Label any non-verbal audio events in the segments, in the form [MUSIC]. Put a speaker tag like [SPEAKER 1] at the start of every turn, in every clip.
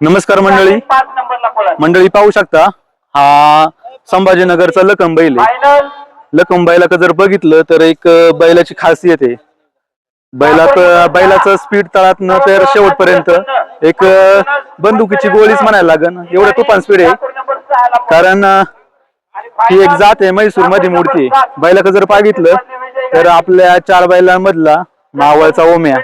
[SPEAKER 1] नमस्कार मंडळी.
[SPEAKER 2] पाच नंबरला पळा
[SPEAKER 1] मंडळी पाहू शकता हा संभाजीनगरचा लखम बैल आहे
[SPEAKER 2] फायनल
[SPEAKER 1] बैलाचं जर बघितलं तर एक बैलाची खासियत आहे. बैलात बैलाचं स्पीड तळात न तर शेवटपर्यंत एक बंदुकीची गोळीच म्हणायला लागन. एवढं तुफान स्पीड आहे. कारण ही एक जात आहे म्हैसूरमध्ये मूर्ती बैलाचं जर बघितलं तर आपल्या चार बैलांमधला मावळचा ओम्या.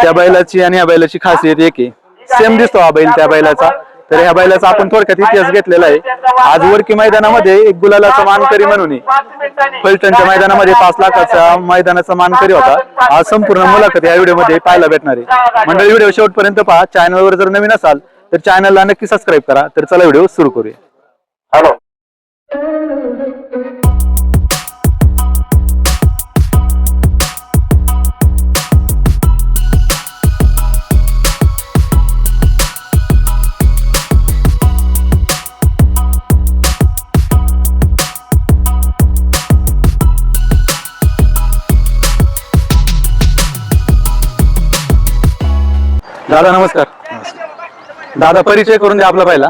[SPEAKER 1] त्या बैलाची आणि या बैलाची खासियत एक आहे. सेम दिसतो हा बैल त्या बैलाचा. तर ह्या बैलाचा आपण थोडक्यात इतिहास घेतलेला आहे. आज वरकी मैदानामध्ये एक गुलालाचा मानकरी म्हणून फलटणच्या मैदानामध्ये पाच लाखाचा मैदानाचा मानकरी होता. आज संपूर्ण मुलाखत या व्हिडिओमध्ये पाहायला भेटणार आहे. मंडळी व्हिडिओ शेवटपर्यंत पहा. चॅनलवर जर नवीन असाल तर चॅनलला नक्की सबस्क्राईब करा. तर चला व्हिडिओ सुरू करूया.
[SPEAKER 2] हॅलो
[SPEAKER 1] दादा नमस्कार. दादा परिचय करून द्या आपला पहिला.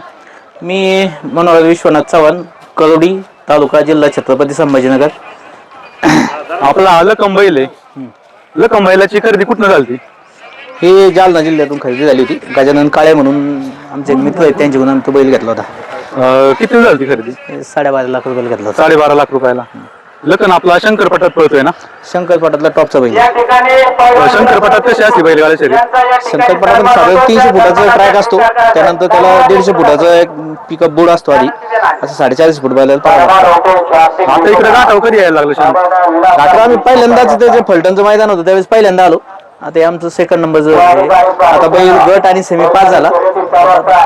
[SPEAKER 3] मी मनोहर विश्वनाथ चव्हाण करोडी तालुका जिल्हा छत्रपती संभाजीनगर.
[SPEAKER 1] आपला बैल आहे. लकम बैलाची खरेदी कुठनं झाली
[SPEAKER 3] ही जालना जिल्ह्यातून खरेदी झाली होती. गजानन काळे म्हणून आमचे मित्र आहेत त्यांच्याकडून आम्ही तो बैल घेतला होता.
[SPEAKER 1] किती झाली खरेदी?
[SPEAKER 3] साडेबारा लाख रुपयाला घेतला होता.
[SPEAKER 1] साडेबारा लाख रुपयाला. लखन आपला शंकरपटात पळतोय ना?
[SPEAKER 3] शंकरपटातला टॉपचा बैल.
[SPEAKER 2] या ठिकाणी
[SPEAKER 1] शंकरपटात कशी असते बैलगाड्या शरीर
[SPEAKER 3] शंकरपटातून साधारण तीनशे फुटाचा ट्रॅक असतो. त्यानंतर त्याला दीडशे फुटाचा एक पिकअप बोर्ड असतो आधी. असं साडेचाळीस फूट बैलाला लागतं.
[SPEAKER 1] आता इकडे गाठाव कधी यायला लागलं शंकर.
[SPEAKER 3] रात्री आम्ही पहिल्यांदाच ते जे फलटणचं मैदान होतं त्यावेळेस पहिल्यांदा आलो. आता हे आमचं सेकंड नंबरचं आहे. आता बैल गट आणि सेमी पास झाला.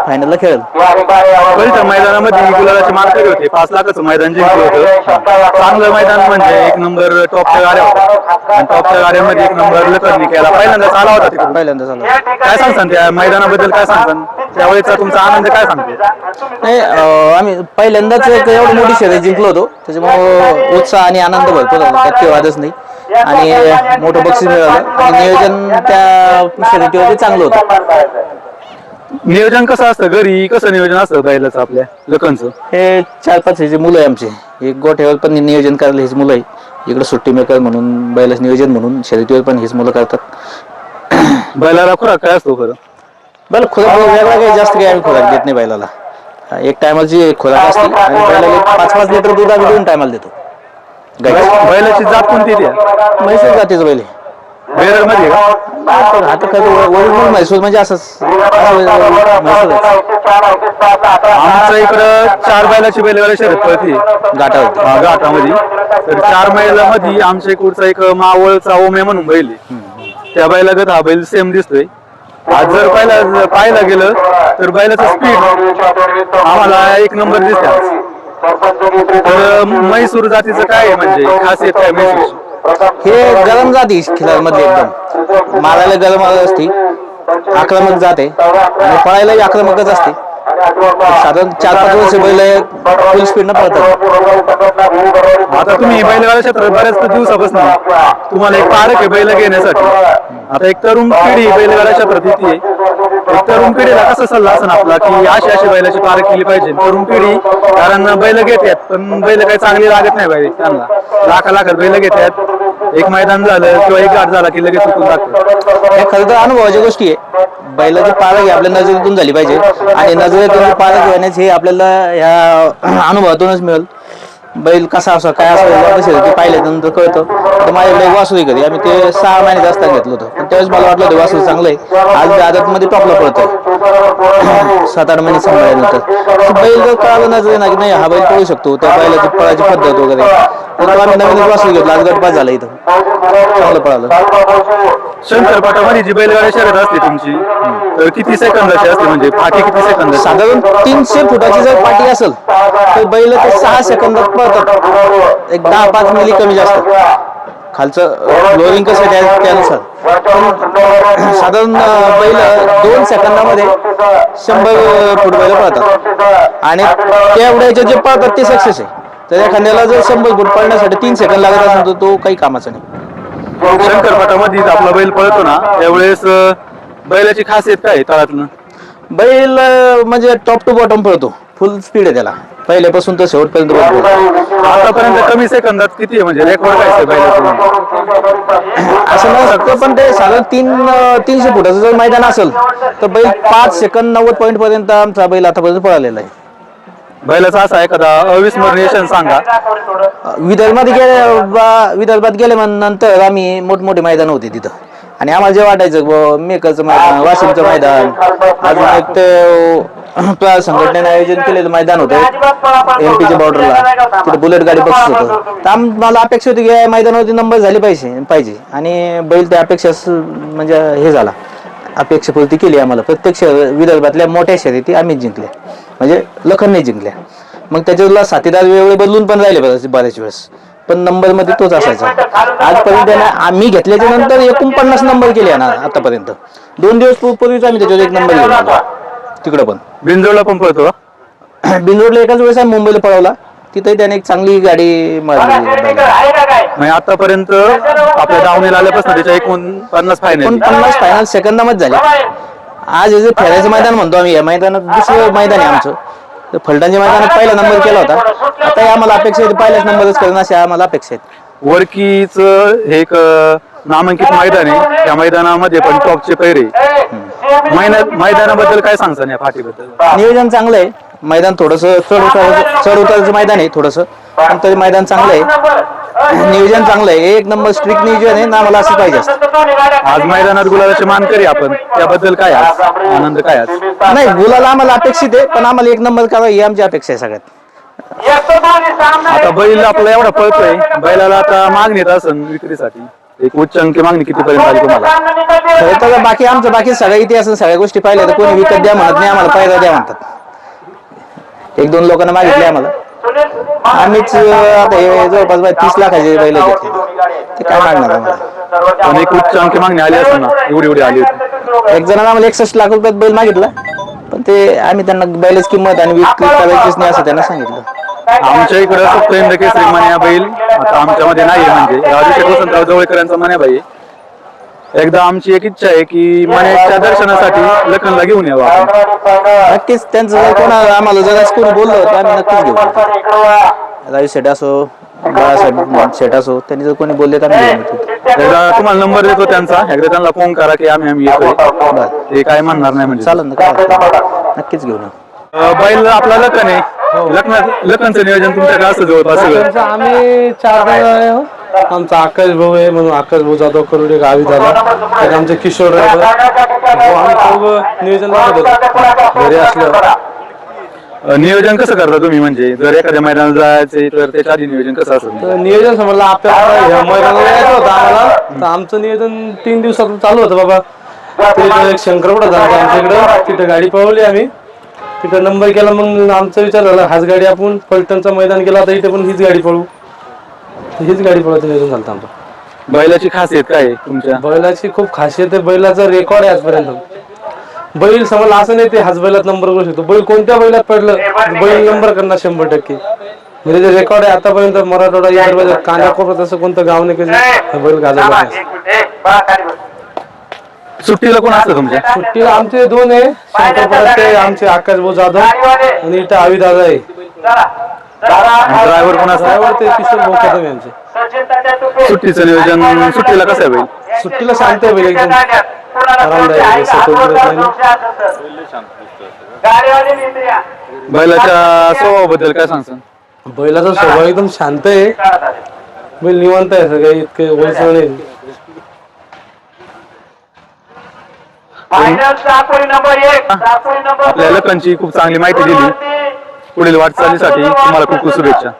[SPEAKER 3] फायनलला खेळेल.
[SPEAKER 1] पहिल्या मैदानामध्ये गुलालाचे मानकरी होते. पाच लाखाचं मैदान जिंकलं होतं. चांगलं मैदान म्हणजे एक नंबर टॉपच्या गाड्या होत्या. आणि टॉपच्या गाड्यांमध्ये एक नंबर लखननी केला. पहिल्यांदाच आला होता तिकडून.
[SPEAKER 3] पहिल्यांदा झाला
[SPEAKER 1] काय सांगसान त्या मैदानाबद्दल काय सांगसान? त्यावेळेचा तुमचा आनंद काय सांगतो?
[SPEAKER 3] नाही अं, आम्ही पहिल्यांदाच एक एवढी मोठी शर्यत जिंकलो होतो. त्याच्यामुळं उत्साह आणि आनंद भरपूर झाला. त्यात काही वादच नाही. आणि मोठं बक्षीस मिळालं. आणि नियोजन त्या शर्यतीवरती चांगलं होतं.
[SPEAKER 1] नियोजन कसं असतं? घरी कसं नियोजन असतं बैलाचं आपल्या लखनचं
[SPEAKER 3] हे चार पाच ह्याचे मुलं आहे आमचे. एक गोठ्यावर पण नियोजन करायला हेच मुलं आहे. इकडे सुट्टी मेकर म्हणून बैलाच नियोजन म्हणून शर्यतीवर पण हेच मुलं करतात.
[SPEAKER 1] बैलाला खुराक काय असतो खरं?
[SPEAKER 3] बैल खुराक वेगळा काही जास्त काही आम्ही खुराक देत नाही बैलाला. एक टायमाची खुराक असते आणि बैलाला एक पाच पाच लिटर दूध आम्ही दोन टायमाला देतो. गाईचं.
[SPEAKER 1] बैलाची जात कोणती त्या
[SPEAKER 3] म्हैसूर जातीचं बैल आहे.
[SPEAKER 1] बेरडमध्ये का
[SPEAKER 3] आता आता खरं ओरिजिनल म्हैसूर म्हणजे असंच असं म्हैसूरच.
[SPEAKER 1] आमच्या इकडं चार बैलाची बैलगाडी शर्यत पळती
[SPEAKER 3] घाटावरती.
[SPEAKER 1] हा, घाटामध्ये तर चार बैलामध्ये आमच्या इकडचा एक मावळचा ओमे म्हणून बैल आहे. त्या बैलागत हा बैल सेम दिसतोय आज जर पाहिला पाहायला गेलं तर बैलाचा स्पीड आम्हाला एक नंबर दिसते आज तर म्हैसूर जातीचं काय आहे म्हणजे? खासियत काय म्हैसूरची?
[SPEAKER 3] हे गरम जाती खिलारमधली एकदम. मारायला गरम असते. आक्रमक जाते आणि पळायलाही आक्रमकच असते. साधारण चार पाच वर्ष बैल फुल स्पीडनं पळतात.
[SPEAKER 1] आता तुम्ही बैलगाडा क्षेत्रात बऱ्याच दिवसापासून तुम्हाला एक पारख आहे बैल घेण्यासाठी. आता एक तरुण पिढी बैलगाडा क्षेत्रात येते. तरुण पिढीला कसा सल्ला असं आपला की अशी अशी बैलाची पार केली पाहिजे? तरुण पिढी कारण बैल घेतात पण बैल काही चांगली लागत नाही पाहिजे त्यांना. लाखा लाखात बैल घेतात एक मैदान झालं किंवा एक गाठ झाला की लगेच चुकून लागतो
[SPEAKER 3] हे खरं तर अनुभवाची गोष्टी आहे. बैलाची पाळख ही आपल्या नजरेतून झाली पाहिजे. आणि नजरेतून पाळख घेण्याची हे आपल्याला ह्या अनुभवातूनच मिळेल. बैल कसा असो काय असं कसे ते पाहिल्यानंतर कळतं. तर माझ्या बैल वासू कधी घरी आम्ही ते सहा महिन्यात जास्त घेतलं होतं. पण त्यावेळेस मला वाटलं होतं वासू चांगलं आहे. आज आदत मध्ये टॉपला पळतोय. [CLEARS THROAT] सात आठ महिने सांभाळल्यानंतर बैल जर कळालं ना की नाही हा बैल पळू शकतो. त्या बैलाची पळायची पद्धत वगैरे. तर आम्ही नवीन वासू घेतला. आज गटपास झाला इथं. चांगलं पळालं
[SPEAKER 1] शंकरपाटामध्ये जी बैलगाडी शर्यत असते तुमची तर किती सेकंदाची असते म्हणजे? पाठी किती सेकंद
[SPEAKER 3] साधारण तीनशे फुटाची जर पाठी असेल तर बैल ते सहा सेकंदात पळतात. एक दहा पाच मिली कमी जास्त. खालचं लोरिंग कसं आहे त्यानुसार? पण [CLEARS THROAT] साधारण बैल दोन सेकंदामध्ये शंभर फुट बैल पळतात. आणि त्या उड्याचे जे पळतात ते सक्सेस आहे. तर एखाद्याला जर शंभर फूट पळण्यासाठी तीन सेकंद लागत असेल तर तो काही कामाचा नाही.
[SPEAKER 1] शंकरपाटामध्ये आपला बैल पळतो ना त्यावेळेस अं, बैलाची खासियत काय आहे
[SPEAKER 3] बैल अं, म्हणजे टॉप टू बॉटम पळतो. फुल स्पीड आहे त्याला. पहिल्यापासून तर शेवटपर्यंत पळतो.
[SPEAKER 1] आतापर्यंत कमी सेकंदात किती आहे? म्हणजे रेकॉर्ड काय आहे बैलाचं?
[SPEAKER 3] असं नाही शकतो पण ते साधारण तीन अं, तीनशे फुटाचं जर मैदान असेल तर बैल पाच सेकंद नव्वद पॉईंट पर्यंत आमचा बैल आतापर्यंत पळालेला आहे.
[SPEAKER 1] बैलाचा असा एखादा अविस्मरणीय क्षण सांगा.
[SPEAKER 3] विदर्भात गेले बा- विदर्भात गेले नंतर आम्ही मोठमोठे मैदान होते तिथं. आणि आम्हाला जे वाटायचं बुवा, मेकरचं मैदान वाशिमचं मैदान अजून एक ते त्या संघटनेने आयोजन केलेलं मैदान होतं. एमपीच्या बॉर्डरला. तिथे बुलेट गाडी बक्षीस होतं. तर मला अपेक्षा होती की या मैदानावरती नंबर झाली पाहिजे पाहिजे. आणि बैल त्या अपेक्षा स- म्हणजे हे झाला. अपेक्षापूर्ती केली आम्हाला. प्रत्यक्ष विदर्भातल्या मोठ्या शर्यती आम्हीच जिंकल्या. म्हणजे लखनने जिंकल्या. मग त्याच्यातला साथीदार वेगवेगळे बदलून पण राहिले बरेच बऱ्याच वेळेस. पण नंबरमध्ये तोच असायचा. आजपर्यंत त्याने आम्ही घेतल्याच्या नंतर एकोणपन्नास नंबर केले ना आतापर्यंत. दोन दिवस पूर्वीच आम्ही त्याच्यावर एक नंबर घेऊन तिकडं पण.
[SPEAKER 1] बिंजोडला पण पळतो का? [CLEARS THROAT]
[SPEAKER 3] बिनरोडला एकाच वेळेस आम्ही मुंबईला पळवला. तिथेही त्याने एक चांगली गाडी मारली.
[SPEAKER 1] म्हणजे आतापर्यंत आपल्या दावणीला आल्यापासून त्याच्या एकूण पन्नास फायनल
[SPEAKER 3] एकोणपन्नास फायनल सेकंदामध्ये झाले आज हे जे फेऱ्याचं मैदान म्हणतो आम्ही या मैदानात दुसरं मैदान आहे आमचं. तर फलटणच्या मैदानात पहिला नंबर केला होता. आता आम्हाला अपेक्षा आहे पहिल्याच नंबरच करणं अशी आम्हाला अपेक्षा आहेत.
[SPEAKER 1] वरकीच हे एक अं, नामांकित मैदान आहे. त्या मैदानामध्ये पण टॉपचे पैरे. मैदान मैदानाबद्दल काय सांगता या फाटीबद्दल
[SPEAKER 3] नियोजन चांगलं आहे मैदान थोडस चढ उतार चढ उतारचं मैदान आहे थोडस. पण तरी मैदान चांगलं आहे. नियोजन चांगलं आहे. एक नंबर स्ट्रिक्ट नियोजन आहे ना आम्हाला असं पाहिजे असतं.
[SPEAKER 1] आज मैदानात गुलाबाचे मानकरी आपण. त्याबद्दल काय आज? आनंद काय आज?
[SPEAKER 3] नाही गुलाला आम्हाला अपेक्षित आहे पण आम्हाला एक नंबर करा ही आमची अपेक्षा आहे सगळ्यात.
[SPEAKER 1] आता बैल आपला एवढा पळतोय. बैलाला आता मागणी येत असन विक्रीसाठी. एक उच्च अंकी मागणी कितीपर्यंत आली तुम्हाला?
[SPEAKER 3] तर बाकी आमचं बाकी सगळ्या इतिहास सगळ्या गोष्टी पाहिल्या तर कोणी विकत द्या म्हणत नाही आम्हाला पायदा द्या म्हणतात. एक दोन लोकांना मागितले आम्हाला. आम्हीच आता हे जवळपास बाय तीस लाखाचे बैल घेतले. ते काय मागणार आम्हाला?
[SPEAKER 1] पण एक उच्च अंकी मागणी आली असेल ना एवढी एवढी आली होती.
[SPEAKER 3] एक जणांना आम्हाला एकसष्ट लाख रुपयात बैल मागितला पण ते आम्ही त्यांना बैलाची किंमत आणि विक्री करायचीच नाही असं त्यांना सांगितलं.
[SPEAKER 1] आमच्या इकडं सप्तेंद्र केसरी मन्या बैल आता आमच्यामध्ये नाहीये म्हणजे. राजू शेठ वसंतराव जवळकरांचा मन्या बाई एकदा आमची एक इच्छा आहे की मन्याच्या दर्शनासाठी लखनला घेऊन यावं आपण.
[SPEAKER 3] नक्कीच त्यांचं जर कोणा आम्हाला जर असं कोणी बोललं तर आम्ही नक्कीच घेऊ राजू शेठ असो बाळासाहेब शेठ असो त्यांनी जर कोणी बोलले तर आम्ही घेऊन येतो
[SPEAKER 1] एकदा तुम्हाला नंबर देतो त्यांचा. एकदा त्यांना फोन करा की आम्ही आम्ही येतोय. ते काय म्हणणार नाही म्हणजे.
[SPEAKER 3] चालेल ना काय हरकत नाही. नक्कीच घेऊन येऊ.
[SPEAKER 1] अं, बैल आपला लखन आहे. लखन लखनचं नियोजन तुमच्याकडे असं जवळपास सगळं.
[SPEAKER 4] आमचं आम्ही चार. आमचा आकाश भाऊ आहे म्हणून आकाश भाऊ जाधव करुडे गावी झाला. आमचे किशोर ड्रायव्हर आम्ही चौघं नियोजन होतो. घरी असल्यावर.
[SPEAKER 1] नियोजन कसं करता तुम्ही? म्हणजे जर एखाद्या मैदानात जायचे तर त्याच्या आधी नियोजन कसं असेल
[SPEAKER 4] तर नियोजन समजलं आपल्याला ह्या मैदानाला यायचं होतं आम्हाला. तर आमचं नियोजन तीन दिवसात चालू होतं बाबा. तिथे एक शंकरपडा झाला होता आमच्याकडं तिथं गाडी पळवली आम्ही. तिथं नंबर केला मग आमचा विचार झाला हाच गाडी आपण फलटणचं मैदान केला आता इथे पण हीच गाडी पळवू. तर हीच गाडी पळवायचं नियोजन झालं होतं आमचं.
[SPEAKER 1] बैलाची खासियत काय आहे तुमच्या?
[SPEAKER 4] बैलाची खूप खासियत आहे बैलाचा रेकॉर्ड आहे आजपर्यंत. बैल समज असं नाही ते हाच बैलात नंबर करू शकतो. बैल कोणत्या बैलात पडलं बैल नंबर करणार शंभर टक्के. म्हणजे ते रेकॉर्ड आहे आतापर्यंत मराठवाडा विदर्भात कानाकोपऱ्यात असं कोणतं गाव नाही की हे बैल गाजवलं नाही.
[SPEAKER 1] सुट्टीला कोण असतं तुमच्या?
[SPEAKER 4] सुट्टीला आमचे दोन आहे ते आमचे आकाश भाऊ जाधव आणि इथं आवी दादा आहे.
[SPEAKER 1] ड्रायव्हर कोण असतं
[SPEAKER 4] ड्रायव्हर ते किशोर भाऊ कदम आहे आमचे
[SPEAKER 1] सुट्टीचं नियोजन सुट्टीला कसं आहे बैल?
[SPEAKER 4] सुट्टीला शांत आहे बैल एकदम. आरामदायक.
[SPEAKER 1] बैलाच्या स्वभावाबद्दल काय सांगसान
[SPEAKER 4] बैलाचा स्वभाव एकदम शांत आहे. बैल निवांत आहे सगळे इतके वयसळ नाही
[SPEAKER 1] आपल्या लखनची खूप चांगली माहिती दिली. पुढील वाटचालीसाठी तुम्हाला खूप खूप शुभेच्छा.